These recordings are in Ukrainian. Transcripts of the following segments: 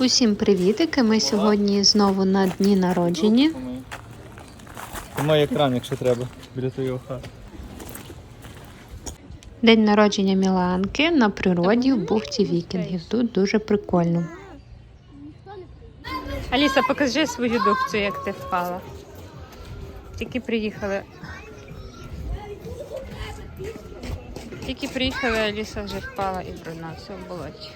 Усім привітики! Ми сьогодні знову на дні народження. Помий екран, якщо треба, біля твоєї хати. День народження Міланки на природі в бухті вікінгів. Тут дуже прикольно. Аліса, покажи свою дубцю, як ти впала. Тільки приїхали. Тільки приїхали, Аліса вже впала і брудна все в болоті.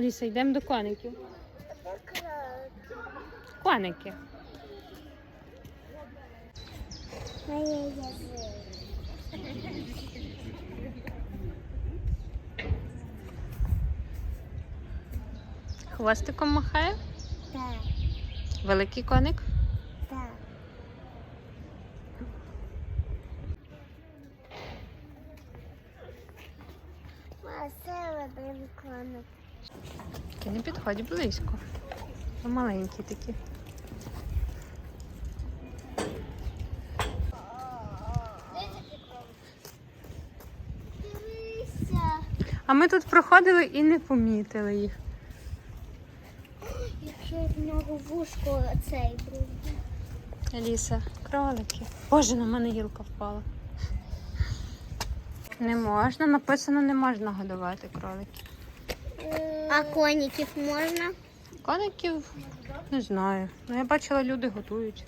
Аліса, йдемо до коників. Коники. Хвостиком махає. Так, Великий коник. так. Один коник. Не підходь близько. Маленькі такі. А ми тут проходили і не помітили їх. яке в нього вушко цей брудний. Аліса, кролики. Боже, на мене гілка впала. Не можна, написано, не можна годувати кроликів. А коніків можна? Коників не знаю. Ну я бачила, люди готують.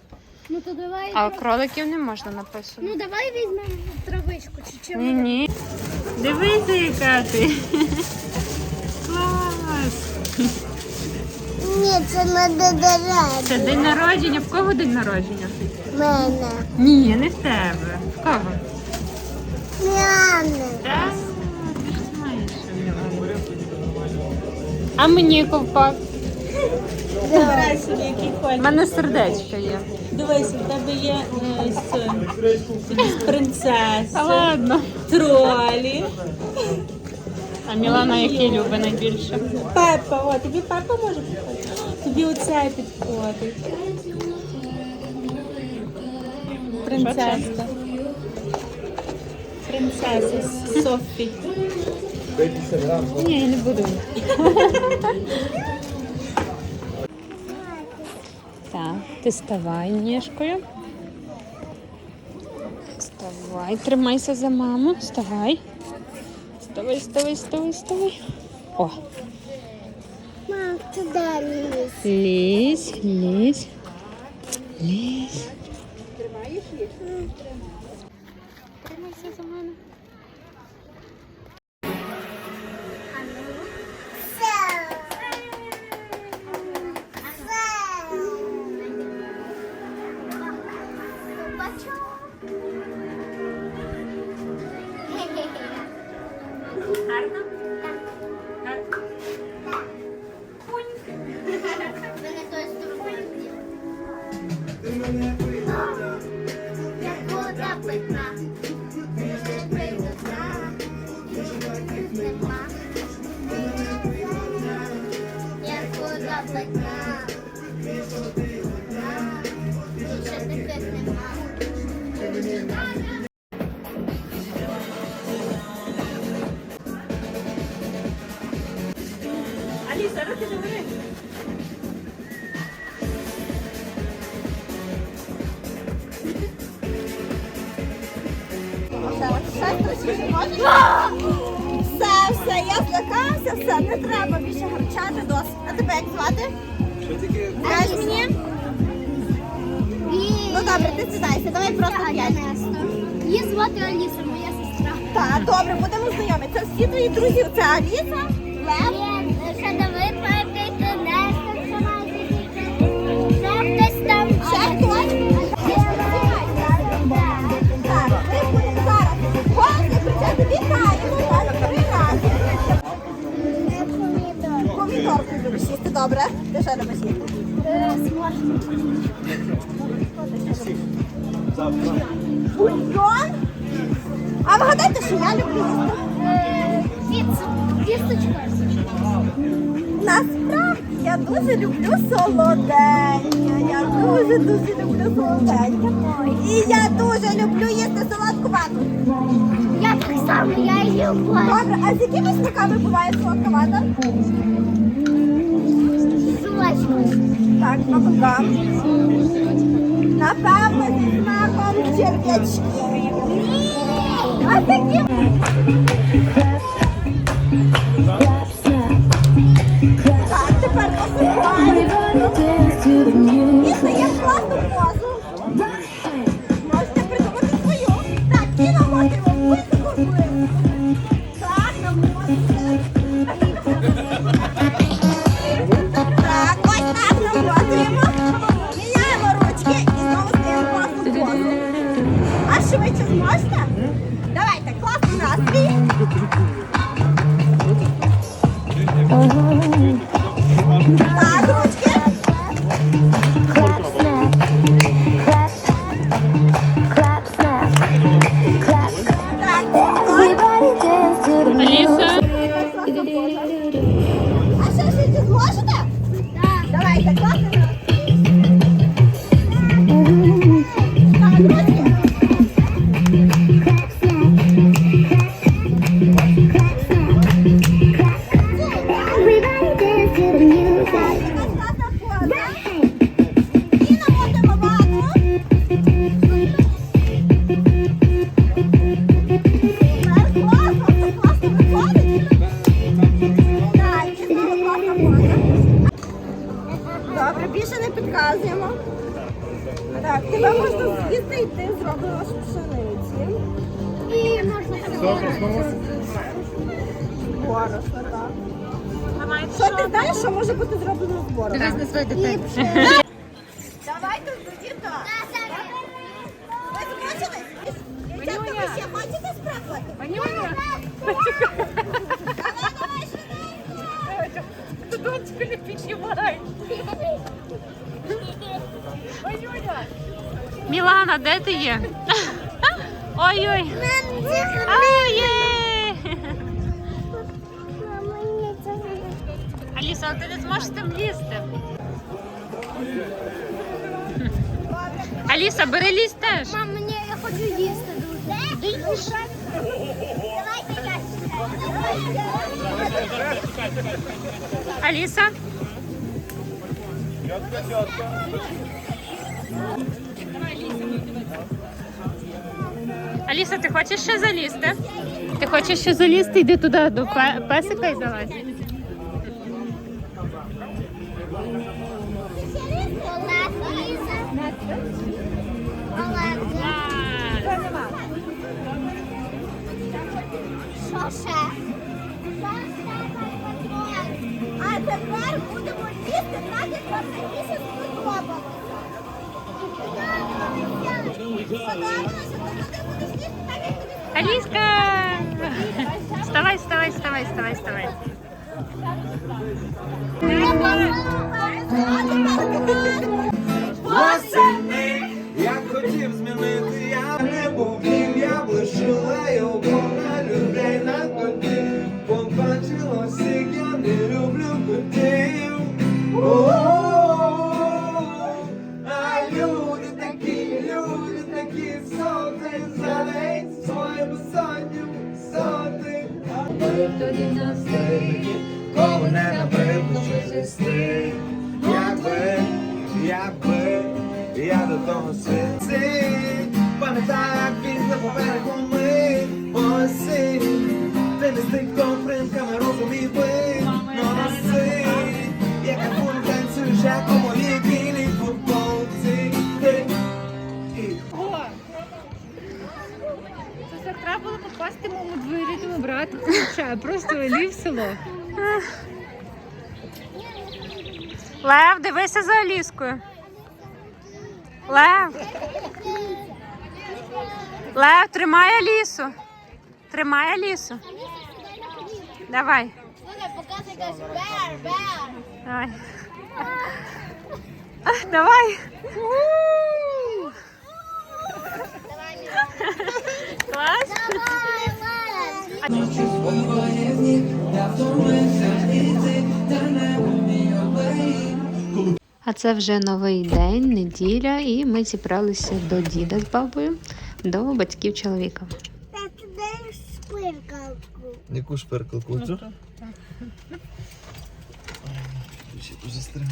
Ну то давай. А кроликів не можна написано. Ну давай візьмемо травичку чи чим. Ні, ні. Дивися, яка ти. Клас! Ні, це не додирає. Це день народження. В кого день народження? Мене. Ні, не в тебе. В кого? Міане. Так, А мені ковпак. Вибирай собі, який У мене сердечко є. Дивись, у тебе є е, з- Та ладно. тролі. А Мілана який любить найбільше? Пепа, о, тобі Пепа може підходити? Тобі оце підходить. Принцеска. Принцеса з Софі. Ні, я не буду. Так, ти ставай ніжкою. Вставай, тримайся за маму. Вставай. Вставай, вставай, вставай, вставай. О, Мам, ти далі. лізь, лізь. Лізь. Тримайся carta Все, все, я злякався, все, не треба більше гарчати досить. А тебе як звати? Скажи мені? Ну добре, ти сідайся, давай просто п'ять. Її звати Аліса, моя сестра. Так, добре, будемо знайомі. Це всі твої друзі. Це Аліса, Лев. Добре? Ти що любиш їсти? Бульйон? А вгадайте, що я люблю їсти? Піцу. Насправді. Я дуже люблю солоденьке. Я дуже дуже люблю солоденьке. І я дуже люблю їсти солодку вату. Я так само, я її люблю. Добре, а з якими смаками буває солодка вата? Так, смаком. Напевно, зі смаком черв'ячків. А з Добре, більше не підказуємо. Так, тебе можна з'їсти і ти зробила з пшениці. І можна Борошно, так. Що ти знаєш, що може бути зроблено з борошна? на свою дитину. Давайте тоді так. Ви змучились? Дівчатка, ви ще хочете спробувати? Ванюня. Мілана, де ти є? Ой-ой. Ай, є. Аліса, а ти не зможеш з тим лізти. Аліса, бери лізь теж. Мам, мені я хочу їсти дуже. Давайте я Аліса. Аліса, Ти хочеш ще залізти? Ти хочеш ще залізти? Йди туди до пе- песика і залазь. Що ще? А тепер будемо їсти так, як Аліска! Вставай, вставай, вставай, вставай, вставай. Восени, просто лів село. Лев, дивися за Аліскою. Лев. Лев, тримай Алісу. Тримай Алісу. Давай. Давай. Давай. Клас. Давай. А це вже новий день, неділя, і ми зібралися до діда з бабою, до батьків чоловіка. Яку шперкалку? Цю? Вже стримаю.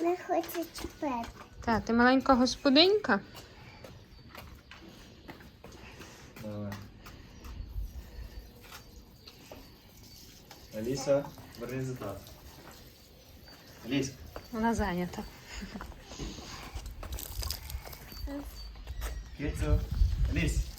Не хочу чіпати. Так, ти маленька господинька? Давай. Аліса, бери за тата. Аліс. Вона зайнята. Кицю. Аліс.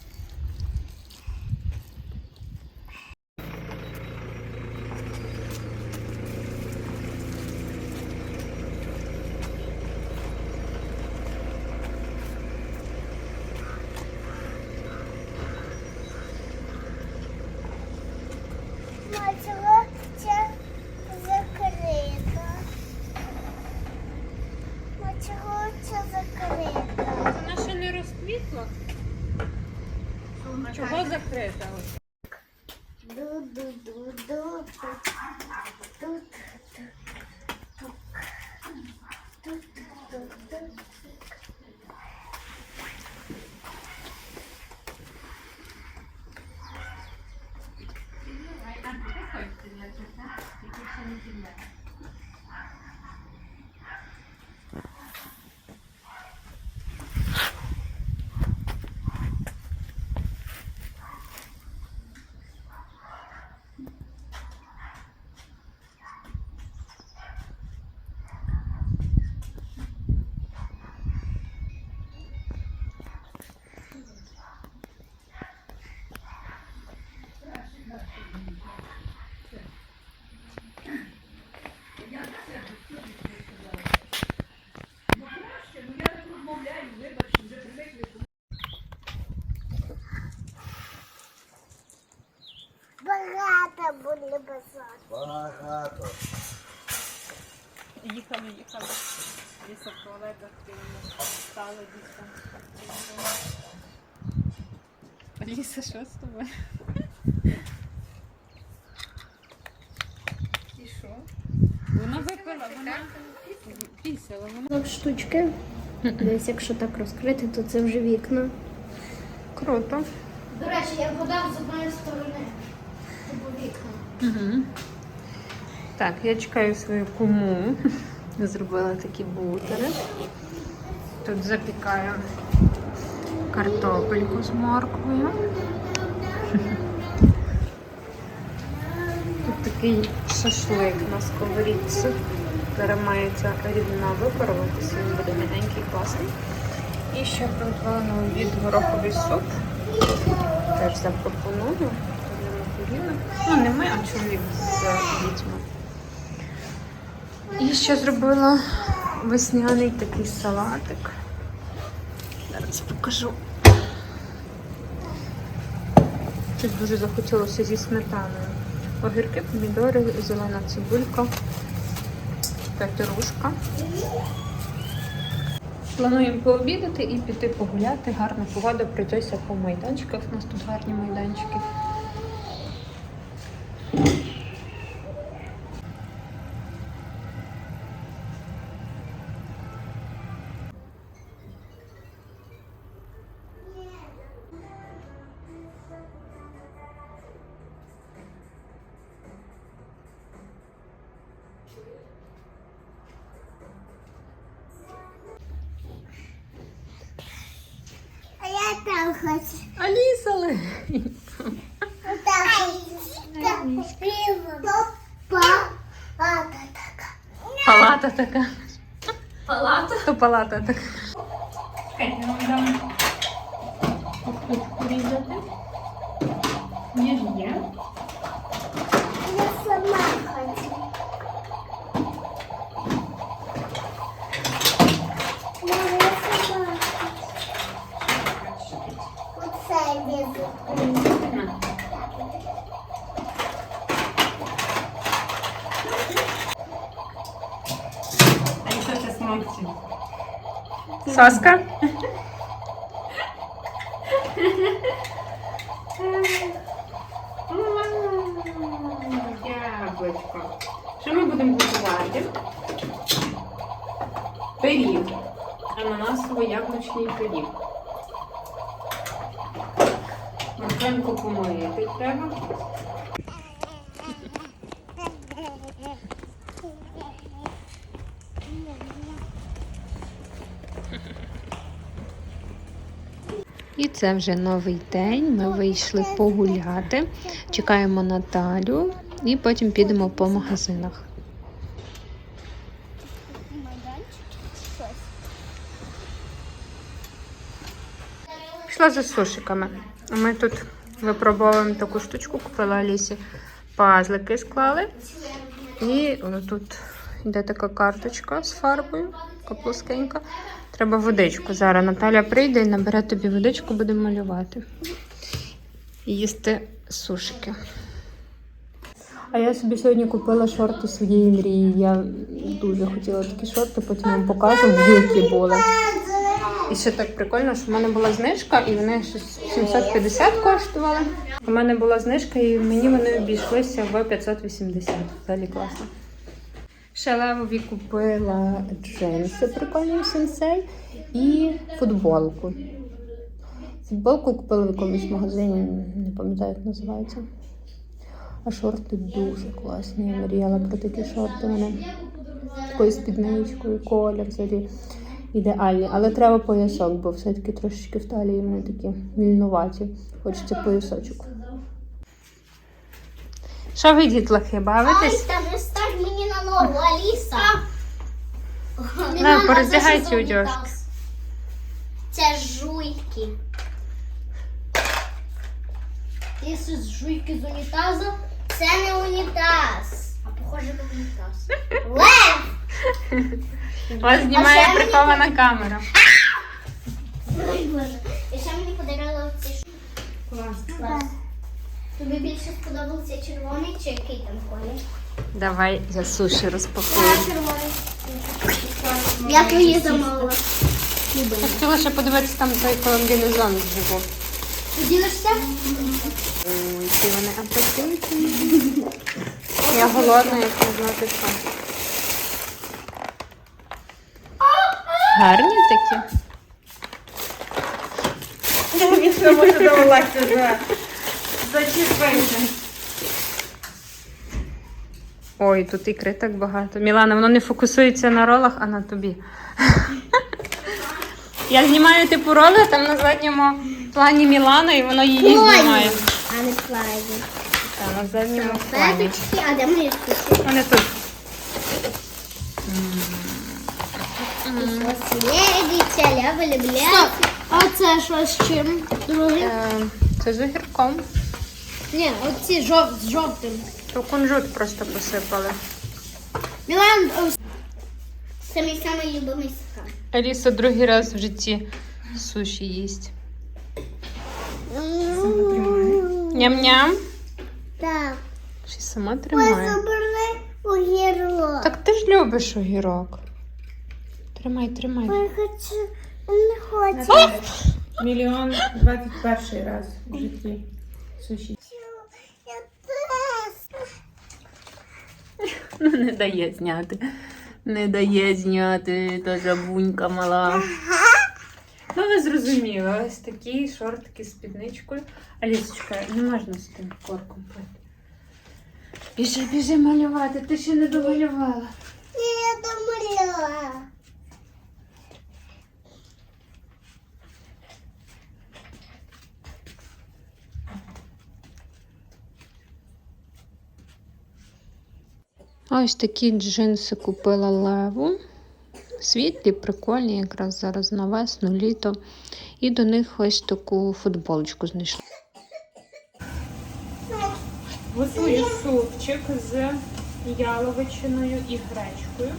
Gerçekten çok hoş bir gerçekten. Bir şey geçelim Багато буде базар. Багато. Їхали, їхали. Ліса в туалетах стала дійсно. Ліса, що з тобою? І що? Вона випила, вона пісила, вона штучки. Десь, якщо так розкрити, то це вже вікна. Круто. До речі, як вода з одної сторони. Угу. Так, я чекаю свою куму. Зробила такі бутери. Тут запікаю картопельку з морквою. Тут такий шашлик на сковорідці. Зараз мається рідина випаруватися, він буде м'ягенький, класний. І ще приготувала на гороховий суп. Теж запропоную. Тут. Ну, не ми, а чоловік з дітьми. І ще зробила весняний такий салатик. Зараз покажу. Щось дуже захотілося зі сметаною. Огірки, помідори, зелена цибулька, петрушка. Плануємо пообідати і піти погуляти. Гарна погода, пройтися по майданчиках. У нас тут гарні майданчики. Хочу. Аліса! Там Палата така. Палата така. Палата? То палата така. Порізати. Ніж є. Я сама хочу. Мама, я сама хочу. Оце візу. Соска? яблучко. Що ми будемо готувати? пиріг. Ананасово-яблучний пиріг. Морквинку помити треба. І це вже новий день. Ми вийшли погуляти. Чекаємо Наталю і потім підемо по магазинах. Пішла за сушиками. Ми тут випробовуємо таку штучку, купила Алісі. Пазлики склали. І тут йде така карточка з фарбою, така. Треба водичку. Зараз Наталя прийде і набере тобі водичку, будемо малювати. І їсти сушики. А я собі сьогодні купила шорти своєї мрії. Я дуже хотіла такі шорти, потім вам покажу, які були. І ще так прикольно, що в мене була знижка, і вони щось 750 коштували. У мене була знижка, і мені вони обійшлися в 580. Взагалі класно. Ще купила джинси прикольні сенсей і футболку. Футболку купила в якомусь магазині, не пам'ятаю, як називається. А шорти дуже класні. Я мріяла про такі шорти. Вони такою спідничкою, колір взагалі ідеальні. Але треба поясок, бо все-таки трошечки в талії вони такі вільнуваті. Хочеться поясочок. Що ви, дітлахи, бавитесь? Та не стань мені на ногу, Аліса. На, пороздягайте одежки. Це жуйки. Ти з жуйки з унітазу? Це не унітаз. А похоже на унітаз. Лев! Вас знімає ще мені прихована камера. Ой, Боже. І ще мені подарили ці ш... Клас. Клас. Тобі більше сподобався червоний чи який там колір? Давай я суші розпакую. червоний. Я твої замовила. Я хотіла ще подивитися там той комбінезон вживу. Поділишся? Ой, які вони апетитні. Я голодна, як не знати що. Гарні такі. Він може довелася зачепити. Ой, тут ікри так багато. Мілана, воно не фокусується на ролах, а на тобі. Я знімаю типу роли, там на задньому плані Мілана, і воно її знімає. А не плазі. Та, на задньому плані. А де мої штучки? Вони тут. Любля. А це що з чим? Друге? Е, Це з огірком. Ні, оці жов, з жовтим. То кунжут просто посипали. Мілан, це мій самий любимий стакан. Аліса другий раз в житті суші їсть. Ням-ням. Так. Ще сама тримає. забери огірок. Так ти ж любиш огірок. Тримай, тримай. Я хочу, не хочу. Мільйон двадцять перший раз в житті суші. Я теж. Ну, не дає зняти. Не дає зняти, та жабунька мала. Ну, ви зрозуміли, ось такі шортики з підничкою. Алісочка, не можна з тим корком пити. Біжи, біжи малювати, ти ще не домалювала. Я домалювала. Ось такі джинси купила леву. Світлі, прикольні, якраз зараз на весну, літо. І до них ось таку футболочку знайшла. Готую супчик з яловичиною і гречкою.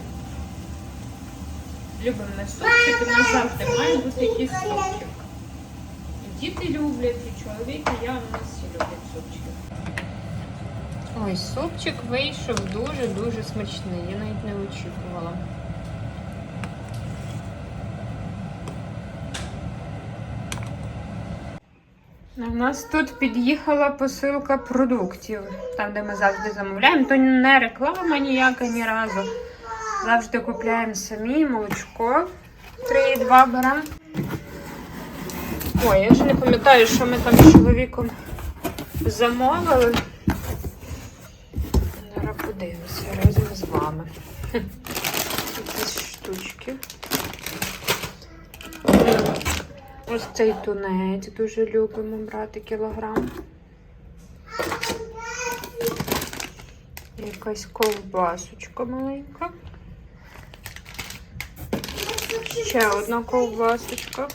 Любимо ми супчик, у нас завжди має бути якийсь супчик. Діти люблять, і чоловік, і я у нас всі люблять супчики. Ой, супчик вийшов дуже-дуже смачний. Я навіть не очікувала. У нас тут під'їхала посилка продуктів, там, де ми завжди замовляємо. То не реклама ніяка ні разу. Завжди купляємо самі молочко. 3,2 беремо. Ой, я вже не пам'ятаю, що ми там з чоловіком замовили. Подивимося разом з вами. Якісь штучки. Ось цей тунець дуже любимо брати кілограм. Якась ковбасочка маленька. Ще одна ковбасочка.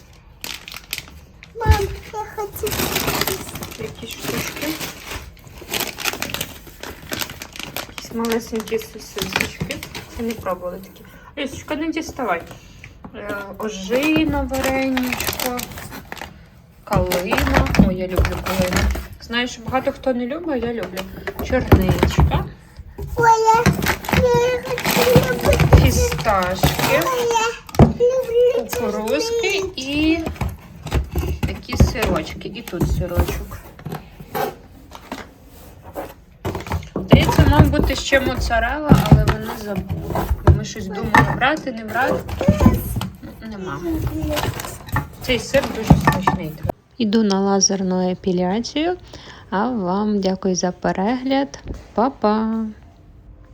Мам, я хочу. Якісь штучки. Якісь малесенькі сосисочки. Це не пробували такі. Лісочка, не діставай. Е, Ожина, вареничко, калина. Ой, я люблю калину. Знаєш, багато хто не любить, а я люблю. Чорничка, я, я фісташки, кукурузки і такі сирочки. І тут сирочок. Мав бути ще моцарела, але вони забули. Ми щось думали брати, не брати. Нема. Цей сир дуже смачний. Іду на лазерну епіляцію. А вам дякую за перегляд. Па-па!